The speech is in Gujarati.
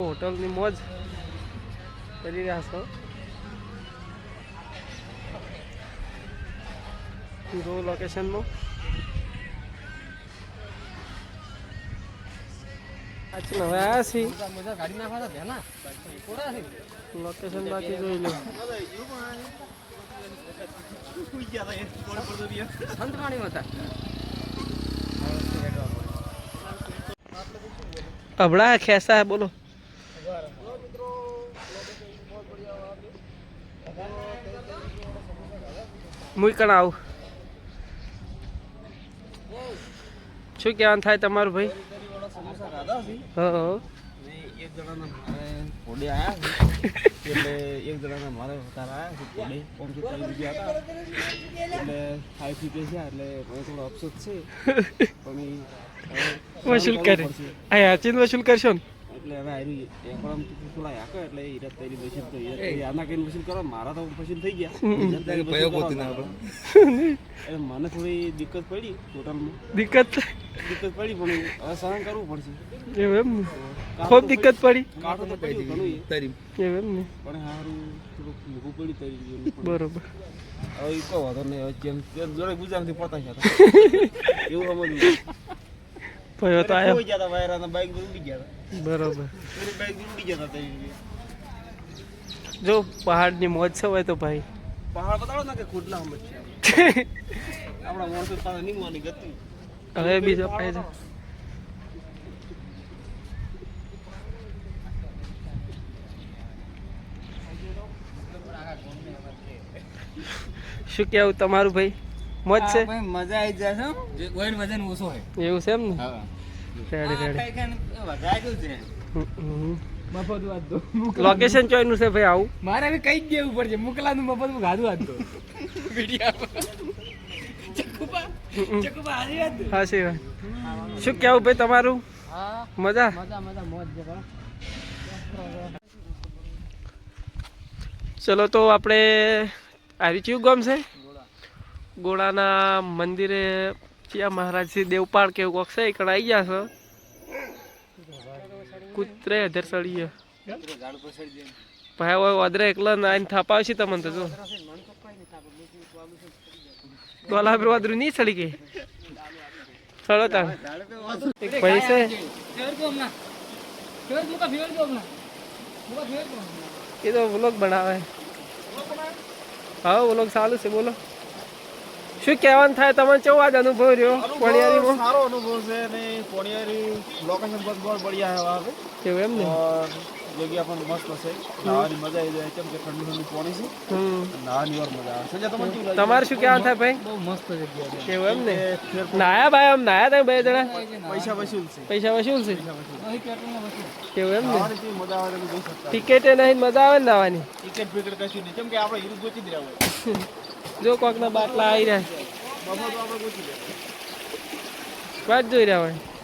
હોટલની મોજ કરી રહ્યા છો જો લોકેશનનું સાચી હવે આવ્યા છીએ ગાડી નાખવા હતા લોકેશન બાકી જોઈ લો સંતવાણી હતા હમણાં ખેસા બોલો મુઈ કણ આવું? શું કહેવાનું થાય તમારું ભાઈ? હા હા. એક જણાના મારે ઘોડે આયા એટલે એક જણાના મારે વધારે આયા છે ઘોડે પંચો ત્રણ રૂપિયા હતા એટલે ફાઈવ ફીટે છે એટલે મને થોડો અફસોસ છે પણ વસૂલ કરે. આ યાચીને વસૂલ કરશો ને? એટલે હવે આરી એકડમ થોડા હાકે એટલે ઈરત તરી વસૂલ તો આના કઈ કરો મારા તો વસૂલ થઈ ગયા. મને થોડી દિક્કત પડી દિક્કત? દિક્કત પડી પણ હવે સહન કરવું પડશે. એવું એમ ને? ખૂબ દિક્કત પડી. કાઢો તો પડી ઘણું. એવું એમ ને? પણ સારું થોડુંક મોંઘું પડ્યું તરી બરોબર. હવે કહો વાંધો નહીં. હવે જેમ જોડે ગુજરાતથી પડતા છે. એવું સમજવું. ભયો તો આવ્યો ગયા હતા વાયરાના બાઈક પર ઉડી ગયા હતા બરોબર પેલી બાઈક ઉડી ગયા હતા. જો પહાડની મોજ છે હોય તો ભાઈ પહાડ બતાડો ને કે ખુડલા હમજ છે આપણા માણસો પાસે નીમવાની ગતિ હવે બીજો પાય શું કેવું તમારું ભાઈ મોજ છે? મજા આવી જાય છે ઓઇલ વજન ઓછો હોય. એવું છે એમ ને? હા. Ready ready. વધારે કેવું છે. મફત વાત દો લોકેશન ચોઈનું છે ભાઈ આવું? મારે હવે કઈ જ દેવું પડશે. મોકલાનું મફત હું ગાધું વાત? દો હા છે શું કેવું ભાઈ તમારું? હા. મજા? મજા મજા મોજ છે પણ ચલો તો આપણે આવી કયું ગમશે છે? ગોળાના મંદિરે ચિયા મહારાજ દેવપાળ કેવું કોક છે એકણ આવી ગયા છે. કૂતરે અધર સળીએ. ભાઈ હોય વધરે એકલા ને આઈને થાપાવ છે તમને તો જો. ડોલા પર વધરું નહીં સળી ગઈ સળો તાર એક ભાઈ છે. એ તો વ્લોગ બનાવે. હા વ્લોગ ચાલુ છે, બોલો. શું કહેવાનું થાય? તમને કેવો આજ અનુભવ રહ્યો પોણિયારીમાં? સારો અનુભવ છે અને પોણિયારી લોકેશન પર બહુ બઢિયા હે હવે. કેવું એમ ને? જગ્યા પણ મસ્ત છે નાવાની મજા આવી જાય. કેમ કે ઠંડી ઠંડી પોણી છે. નાવાની વાર મજા આવે. છે તમને તમારે શું કહેવાનું થાય ભાઈ? બહુ મસ્ત જગ્યા છે. કેવું એમ ને? નાયા ભાઈ આમ નાયા થાય બે જણા? પૈસા વસૂલ છે. પૈસા વસૂલ છે? કેવું એમ ને? મજા આવે ટિકિટ નહીં મજા આવે ને નાવાની ટિકિટ બિકિટ કશું નહીં. કેમ કે આપણે હિરુજ ગોતી જ રહ્યા જો કોકના બાટલા આવી રહ્યા વાત જોઈ રહ્યા હોય.